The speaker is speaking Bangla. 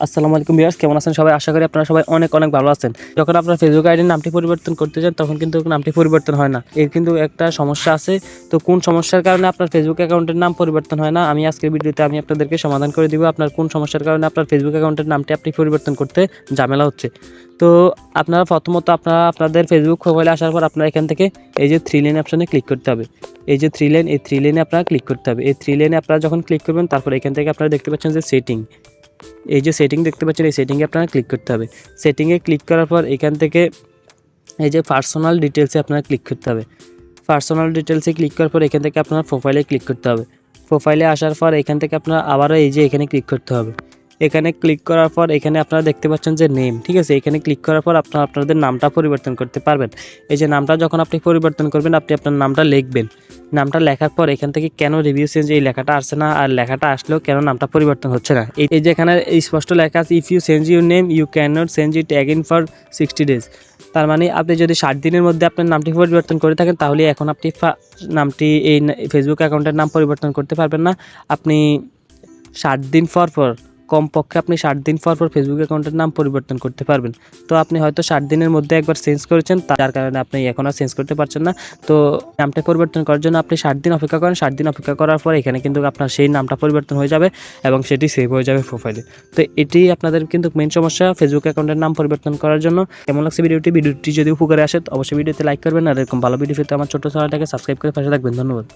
আসসালামু আলাইকুম ভিউয়ার্স, কেমন আছেন সবাই? আশা করি আপনারা সবাই অনেক অনেক ভালো আছেন। যখন আপনার ফেসবুক আইডির নামটি পরিবর্তন করতে চান তখন কিন্তু নামটি পরিবর্তন হয় না। এর কিন্তু একটা সমস্যা আছে। তো কোন সমস্যার কারণে আপনার ফেসবুক অ্যাকাউন্টের নাম পরিবর্তন হয় না? আমি আজকের ভিডিওতে আমি আপনাদেরকে সমাধান করে দিব আপনার কোন সমস্যার কারণে আপনার ফেসবুক অ্যাকাউন্টের নামটি আপনি পরিবর্তন করতে ঝামেলা হচ্ছে। তো আপনারা প্রথমত আপনারা আপনাদের ফেসবুক প্রোফাইলে আসার পর আপনারা এখান থেকে এই যে থ্রি লেন অপশনে ক্লিক করতে হবে। এই যে থ্রি লাইন এই থ্রি লাইনে আপনারা ক্লিক করতে হবে। এই থ্রি লাইনে আপনারা যখন ক্লিক করবেন, তারপর এখান থেকে আপনারা দেখতে পাচ্ছেন যে সেটিং এই যে সেটিং দেখতে পাচ্ছেন, এই সেটিংয়ে আপনারা ক্লিক করতে হবে। সেটিংয়ে ক্লিক করার পর এখান থেকে এই যে পার্সোনাল ডিটেলসে আপনারা ক্লিক করতে হবে। পার্সোনাল ডিটেলসে ক্লিক করার পর এখান থেকে আপনার প্রোফাইলে ক্লিক করতে হবে। প্রোফাইলে আসার পর এখান থেকে আপনার আবারও এই যে এখানে ক্লিক করতে হবে। এখানে ক্লিক করার পর এখানে আপনারা দেখতে পাচ্ছেন যে নেম ঠিক আছে? এখানে ক্লিক করার পর আপনারা আপনাদের নামটা পরিবর্তন করতে পারবেন। এই যে নামটা যখন আপনি পরিবর্তন করবেন, আপনি আপনার নামটা লিখবেন। নামটা লেখার পর এখান থেকে কেন রিভিউ চেঞ্জ এই লেখাটা আসছে না? আর লেখাটা আসলেও কেন নামটা পরিবর্তন হচ্ছে না? এই- যে এখানে স্পষ্ট লেখা আছে if you change your name you can not change it again for sixty days তার মানে আপনি যদি ষাট দিনের মধ্যে আপনার নামটি পরিবর্তন করে থাকেন, তাহলে এখন আপনি নামটি এই ফেসবুক অ্যাকাউন্টের নাম পরিবর্তন করতে পারবেন না। আপনি ষাট দিন পর পর কমপক্ষে আপনি ষাট দিন পর পর ফেসবুক অ্যাকাউন্টের নাম পরিবর্তন করতে পারবেন। তো আপনি হয়তো ষাট দিনের মধ্যে একবার চেঞ্জ করেছেন যার কারণে আপনি এখন আর চেঞ্জ করতে পারছেন না। তো নামটা পরিবর্তন করার জন্য আপনি ষাট দিন অপেক্ষা করেন। ষাট দিন অপেক্ষা করার পর এখানে কিন্তু আপনার সেই নামটা পরিবর্তন হয়ে যাবে এবং সেটি সেভ হয়ে যাবে প্রোফাইলে তো এটি আপনাদের কিন্তু মেন সমস্যা ফেসবুক অ্যাকাউন্টের নাম পরিবর্তন করার জন্য। কেমন লাগছে ভিডিওটি? ভিডিওটি যদি উপকারে আসে অবশ্যই ভিডিওতে লাইক করবেন। আর এরকম ভালো ভিডিও পেতে আমার ছোটো চ্যানেলটাকে সাবস্ক্রাইব করে পাশে থাকবেন। ধন্যবাদ।